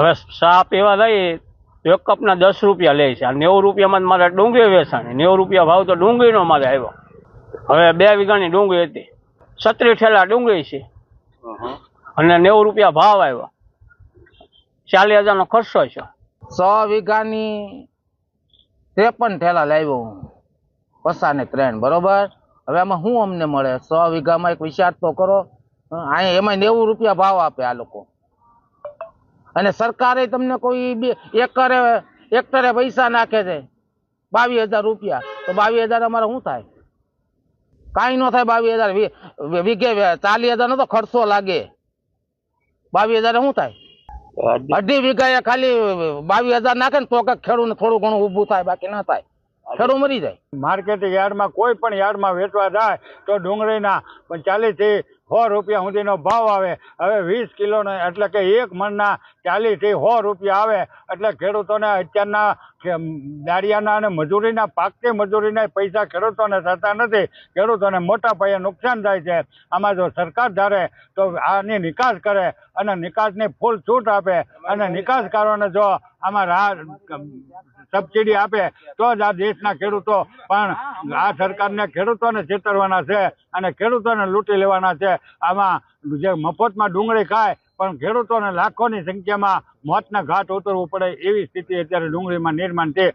હવે ચા પીવા લઈએ તો એક કપના દસ રૂપિયા લે છે. આ નેવું રૂપિયામાં મારે ડુંગળી વેચાણી. નેવું રૂપિયા ભાવ તો ડુંગળીનો મારે આવ્યો. હવે બે વીઘાની ડુંગળી હતી. છત્રીસ ઠેલા ડુંગળી છે. અને નેવું રૂપિયા ભાવ આવ્યો. ચાલીસ હજારનો ખર્ચો છે સો વીઘાની ત્રેપન ઠેલા લાવ્યો હું. પસાને ત્રણ બરોબર? હવે આમાં શું અમને મળે? સો વીઘામાં એક વિચાર તો કરો. અહીંયા એમાં નેવું રૂપિયા ભાવ આપે આ લોકો. અને સરકારે તમને કોઈ બે એકરે એક્ટરે પૈસા નાખે છે, બાવીસ હજાર રૂપિયા, તો બાવીસ હજાર અમારે શું થાય? કાંઈ ન થાય બાવીસ હજાર વીઘે ચાલીસ હજારનો તો ખર્ચો લાગે. બાવીસ હજાર શું થાય? અઢી વીઘા ખાલી બાવીસ હજાર નાખે ને તો કાંઈક ખેડૂતને થોડું ઘણું ઊભું થાય, બાકી ના થાય. ખેડૂત મરી જાય. માર્કેટ યાર્ડમાં, કોઈ પણ યાર્ડમાં વેચવા જાય તો ડુંગળીના ચાલીસથી સો રૂપિયા સુધીનો ભાવ આવે. હવે વીસ કિલોનો, એટલે કે એક મણના ચાલીસથી સો રૂપિયા આવે એટલે ખેડૂતોને અત્યારના દાળિયાના અને મજૂરીના પાકની મજૂરીના પૈસા ખેડૂતોને થતા નથી. ખેડૂતોને મોટા પાયે નુકસાન થાય છે. આમાં જો સરકાર ધારે તો આની નિકાસ કરે અને નિકાસની ફૂલ છૂટ આપે અને નિકાસકારોને જો આમાં રાહ સબસિડી આપે તો જ આ દેશના ખેડૂતો પણ આ સરકારને ખેડૂતોને છેતરવાના છે અને ખેડૂતોને લૂંટી લેવાના છે. આમાં જે મફતમાં ડુંગળી ખાય પણ ખેડૂતોને લાખોની સંખ્યામાં મોતના ઘાટ ઉતરવું પડે એવી સ્થિતિ અત્યારે ડુંગળીમાં નિર્માણ છે.